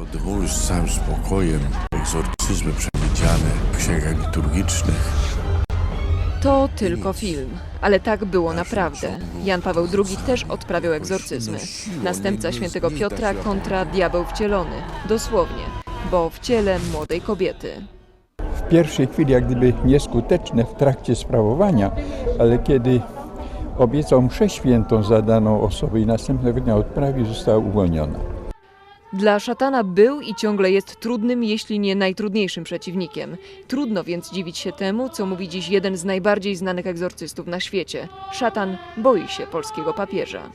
Odwołuj z całym spokojem egzorcyzmy przewidziane w księgach liturgicznych. To tylko film, ale tak było naprawdę. Jan Paweł II też odprawiał egzorcyzmy. Następca świętego Piotra kontra diabeł wcielony. Dosłownie, bo w ciele młodej kobiety. w pierwszej chwili jak gdyby nieskuteczne w trakcie sprawowania, ale kiedy obiecał mszę świętą za daną osobę i następnego dnia odprawił, została uwolniona. Dla szatana był i ciągle jest trudnym, jeśli nie najtrudniejszym przeciwnikiem. Trudno więc dziwić się temu, co mówi dziś jeden z najbardziej znanych egzorcystów na świecie. Szatan boi się polskiego papieża.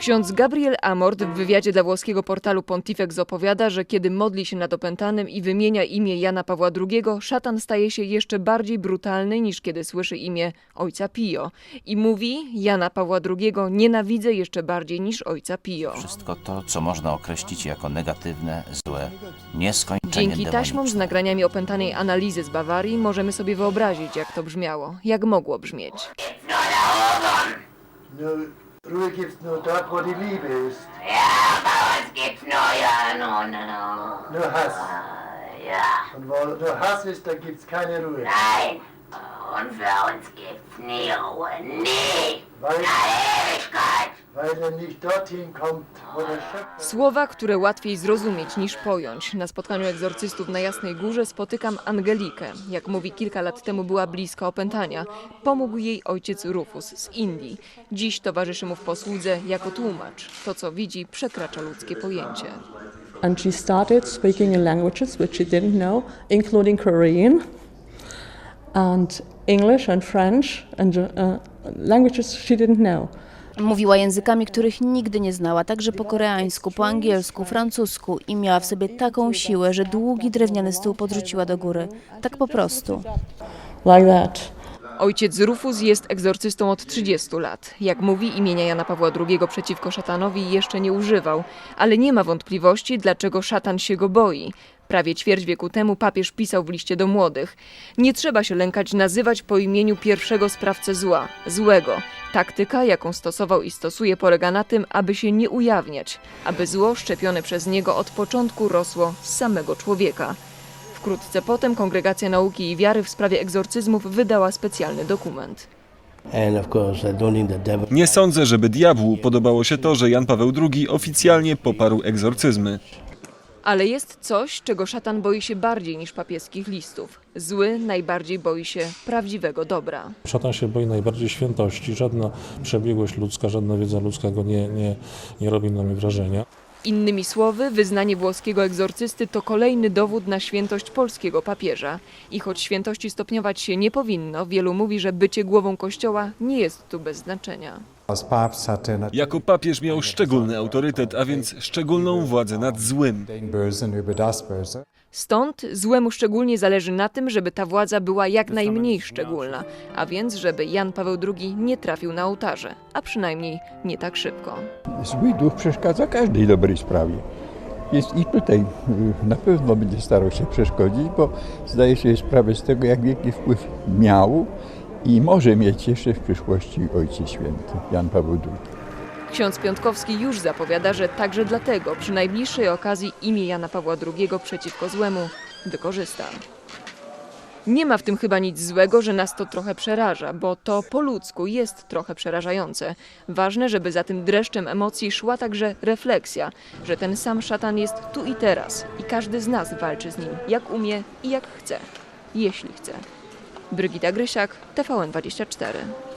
Ksiądz Gabriel Amort w wywiadzie dla włoskiego portalu Pontifex opowiada, że kiedy modli się nad opętanym i wymienia imię Jana Pawła II, szatan staje się jeszcze bardziej brutalny niż kiedy słyszy imię ojca Pio. I mówi, Jana Pawła II nienawidzę jeszcze bardziej niż ojca Pio. Wszystko to, co można określić jako negatywne, złe, nieskończenie Dzięki taśmom z nagraniami opętanej analizy z Bawarii możemy sobie wyobrazić, jak to brzmiało, jak mogło brzmieć. Nur Ruhe gibt's nur dort, wo die Liebe ist. Ja, bei uns gibt's nur ja, no, no. Nur Hass. Ja, Und wo nur Hass ist, da gibt's keine Ruhe. nein. Und für uns gibt's nie Ruhe, nie. Weil, weil Słowa, które łatwiej zrozumieć niż pojąć. Na spotkaniu egzorcystów na Jasnej Górze spotykam Angelikę. Jak mówi, kilka lat temu była bliska opętania. Pomógł jej ojciec Rufus z Indii. Dziś towarzyszy mu w posłudze jako tłumacz. To, co widzi, przekracza ludzkie pojęcie. and she started speaking in languages which she didn't know, including Korean and English and French and uh, languages she didn't know. Mówiła językami, których nigdy nie znała, także po koreańsku, po angielsku, francusku i miała w sobie taką siłę, że długi drewniany stół podrzuciła do góry. Tak po prostu. Like that. Ojciec Rufus jest egzorcystą od 30 lat. Jak mówi, imienia Jana Pawła II przeciwko szatanowi jeszcze nie używał, ale nie ma wątpliwości, dlaczego szatan się go boi. Prawie ćwierć wieku temu papież pisał w liście do młodych. Nie trzeba się lękać nazywać po imieniu pierwszego sprawcę zła, złego. Taktyka, jaką stosował i stosuje, polega na tym, aby się nie ujawniać, aby zło szczepione przez niego od początku rosło z samego człowieka. Wkrótce potem Kongregacja Nauki i Wiary w sprawie egzorcyzmów wydała specjalny dokument. Nie sądzę, żeby diabłu podobało się to, że Jan Paweł II oficjalnie poparł egzorcyzmy. Ale jest coś, czego szatan boi się bardziej niż papieskich listów. Zły najbardziej boi się prawdziwego dobra. Szatan się boi najbardziej świętości. Żadna przebiegłość ludzka, żadna wiedza ludzka go nie, nie, nie robi na mnie wrażenia. Innymi słowy, wyznanie włoskiego egzorcysty to kolejny dowód na świętość polskiego papieża. I choć świętości stopniować się nie powinno, wielu mówi, że bycie głową kościoła nie jest tu bez znaczenia. Jako papież miał szczególny autorytet, a więc szczególną władzę nad złym. Stąd złemu szczególnie zależy na tym, żeby ta władza była jak najmniej szczególna, a więc żeby Jan Paweł II nie trafił na ołtarze, a przynajmniej nie tak szybko. Zły duch przeszkadza każdej dobrej sprawie. Jest i tutaj y, na pewno będzie starał się przeszkodzić, bo zdaje sobie sprawę z tego, jak wielki wpływ miał i może mieć jeszcze w przyszłości Ojciec Święty, Jan Paweł II. Ksiądz Piątkowski już zapowiada, że także dlatego przy najbliższej okazji imię Jana Pawła II przeciwko złemu wykorzysta. Nie ma w tym chyba nic złego, że nas to trochę przeraża, bo to po ludzku jest trochę przerażające. Ważne, żeby za tym dreszczem emocji szła także refleksja, że ten sam szatan jest tu i teraz i każdy z nas walczy z nim, jak umie i jak chce, jeśli chce. Brygita Grysiak, TVN24.